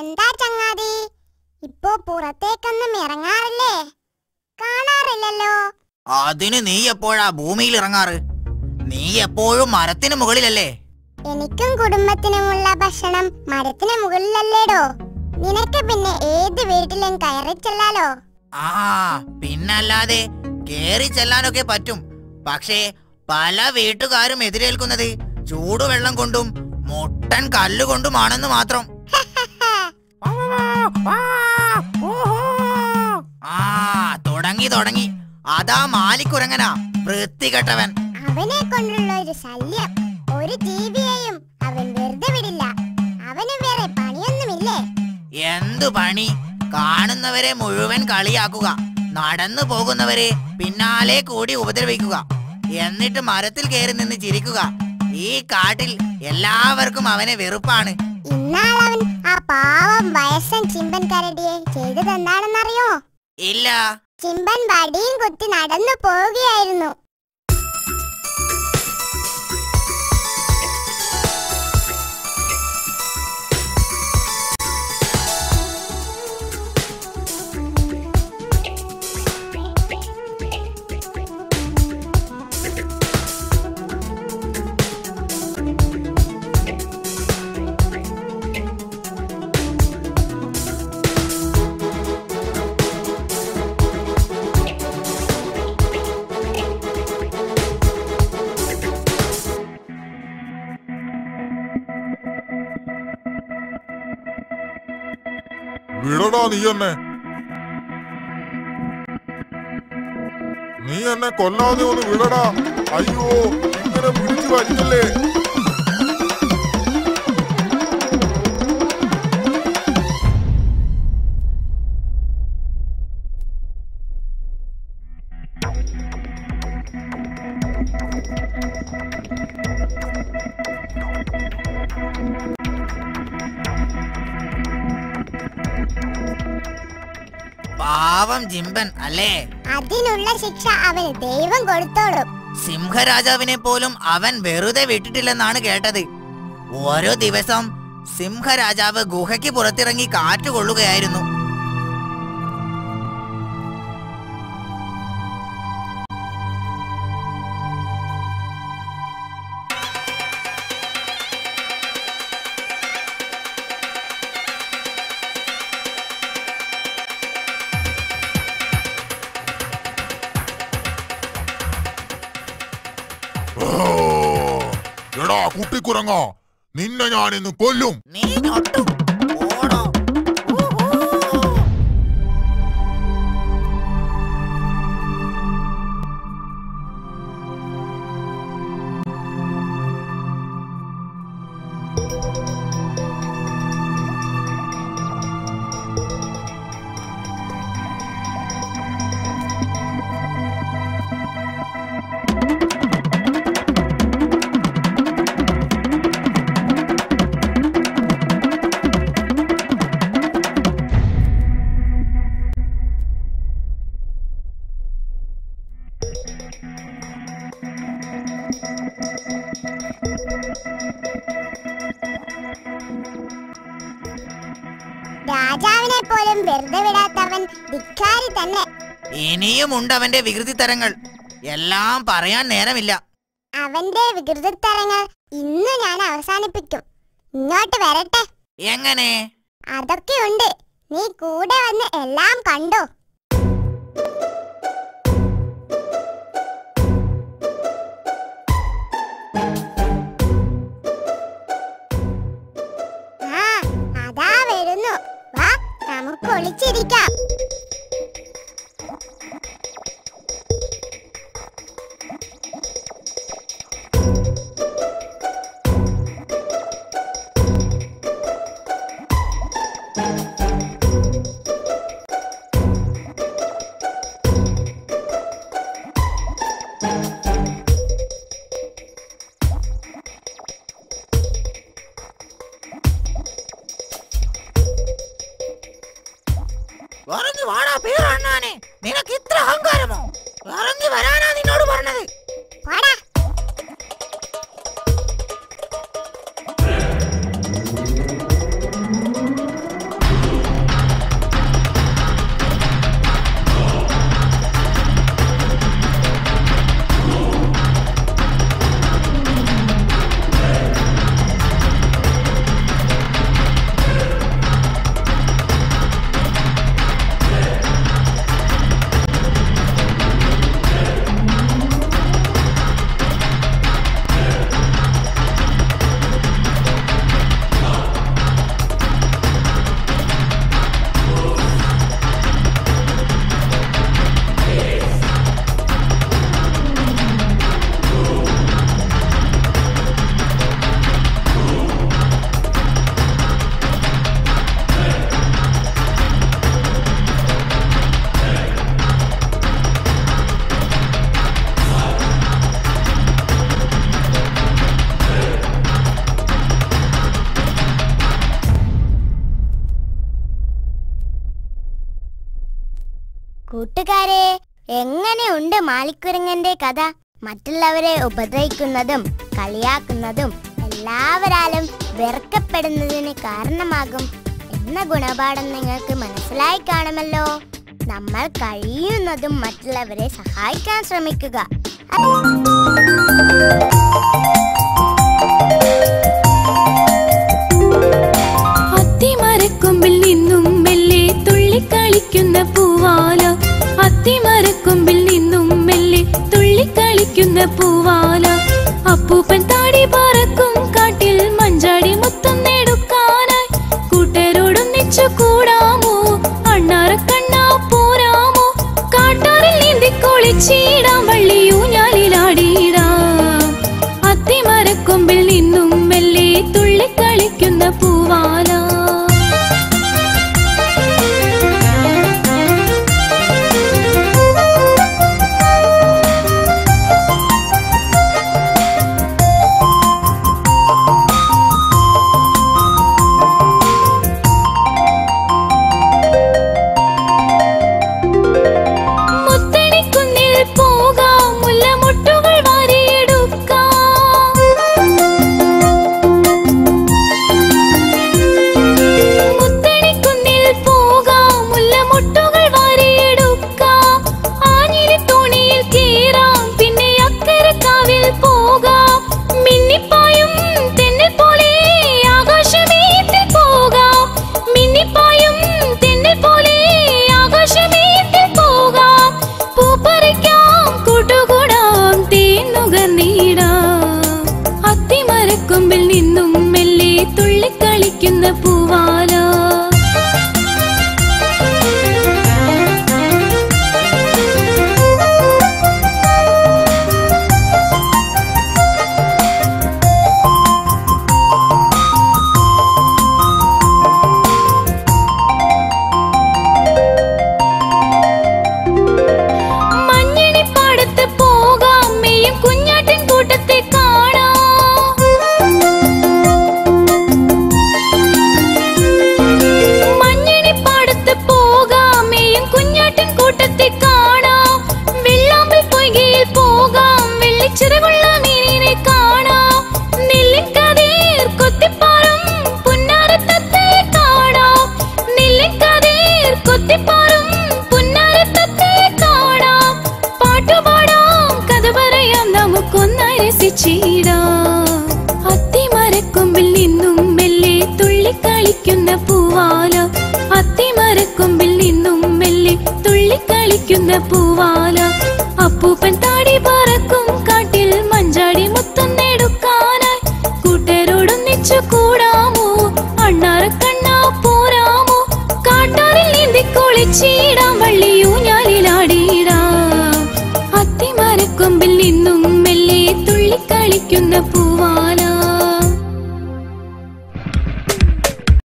എന്താ ചങ്ങാതി? ഇപ്പോ പുറത്തേക്കൊന്നും ഇറങ്ങാറില്ലേ? കാണാറില്ലല്ലോ. അതിന് നീ എപ്പോഴാ ഭൂമിയിൽ ഇറങ്ങാറ്? നീ എപ്പോഴും മരത്തിന് മുകളിലല്ലേ? എനിക്കും കുടുംബത്തിനുമുള്ള ഭക്ഷണം മരത്തിന് മുകളിലല്ലേടോ? നിനക്ക് പിന്നെ ഏത് വീട്ടിലും കയറി ചെല്ലാലോ? ആ പിന്നല്ലാതെ കേറി ചെല്ലാനൊക്കെ പറ്റും. പക്ഷേ പല വീട്ടുകാരും എതിരേൽക്കുന്നത് ചൂടുവെള്ളം കൊണ്ടും മുട്ടൻ കല്ലുകൊണ്ടുമാണെന്ന് മാത്രം. ആ തുടങ്ങി തുടങ്ങി. അതാ മാലിക്കുരങ്ങനാ വൃത്തികെട്ടവൻ. അവനെ കൊണ്ടുള്ള ഒരു ശല്യം. ഒരു ജീവിയെയും അവൻ വെറുതെ വിടില്ല. അവന് വേറെ പണിയൊന്നുമില്ലേ? എന്തു പണി? കാണുന്നവരെ മുഴുവൻ കളിയാക്കുക. നടന്നു പോകുന്നവരെ പിന്നാലെ കൂടി ഉപദ്രവിക്കുക. എന്നിട്ട് മരത്തിൽ കയറി നിന്ന് ചിരിക്കുക. ഈ കാട്ടിൽ എല്ലാവർക്കും അവനെ വെറുപ്പാണ്. ഇന്നാളവൻ ആ പാവം വയസ്സൻ ചിമ്പൻ കരടിയെ ചെയ്തതെന്താണെന്നറിയോ? ഇല്ല. ചിമ്പൻ വടിയും കുത്തി നടന്നു പോവുകയായിരുന്നു. വിടടാ നീ എന്നെ. നീ എന്നെ കൊല്ലാതെ ഒന്ന് വിടടാ. അയ്യോ ഇങ്ങനെ പിടിച്ചു വലിക്കല്ലേ? പാവം ജിമ്പൻ അല്ലേ? അതിനുള്ള ശിക്ഷ അവന് ദൈവം കൊടുത്തോളും. സിംഹരാജാവിനെ പോലും അവൻ വെറുതെ വിട്ടിട്ടില്ലെന്നാണ് കേട്ടത്. ഓരോ ദിവസം സിംഹരാജാവ് ഗുഹയ്ക്ക് പുറത്തിറങ്ങി കാറ്റുകൊള്ളുകയായിരുന്നു കുട്ടിക്കുരങ്ങ നിന്നെ ഞാൻ ഇന്ന് കൊല്ലും. നീ രാജാവിനെ പോലും വെറുതെ വിടാത്തവൻ ധിക്കാരി തന്നെ. ഇനിയും ഉണ്ട് അവന്റെ വികൃതി തരങ്ങൾ. എല്ലാം പറയാൻ നേരമില്ല. അവന്റെ വികൃതി തരങ്ങൾ ഇന്ന് ഞാൻ അവസാനിപ്പിക്കും. ഇങ്ങോട്ട് വരട്ടെ. എങ്ങനെ? അതൊക്കെ ഉണ്ട്. നീ കൂടെ വന്ന് എല്ലാം കണ്ടോ? ഇറങ്ങി വാടാ പേരണ്ണാനെ നിനക്ക് ഇത്ര അഹങ്കാരമോ ഇറങ്ങി വരാനാ നിന്നോട് പറഞ്ഞത് പോടാ കൂട്ടുകാരെ എങ്ങനെയുണ്ട് മാളിക്കുരങ്ങന്റെ കഥ? മറ്റുള്ളവരെ ഉപദ്രവിക്കുന്നതും കളിയാക്കുന്നതും എല്ലാവരാലും വെറുക്കപ്പെടുന്നതിന് കാരണമാകും എന്ന ഗുണപാഠം നിങ്ങൾക്ക് മനസ്സിലായി കാണുമല്ലോ. നമ്മൾ കഴിയുന്നതും മറ്റുള്ളവരെ സഹായിക്കാൻ ശ്രമിക്കുക. see പൂക്കുന്ന പൂവാല അപ്പൂപ്പൻ താടി പറക്കും. കാട്ടിൽ മഞ്ചാടി മുത്തം നേടുക്കാനായി കൂട്ടരോടൊന്നിച്ചു കൂടാമോ? അണ്ണാറ കണ്ണാ പോരാമോ? കാട്ടാറിൽ നീന്തി കുളിച്ചീ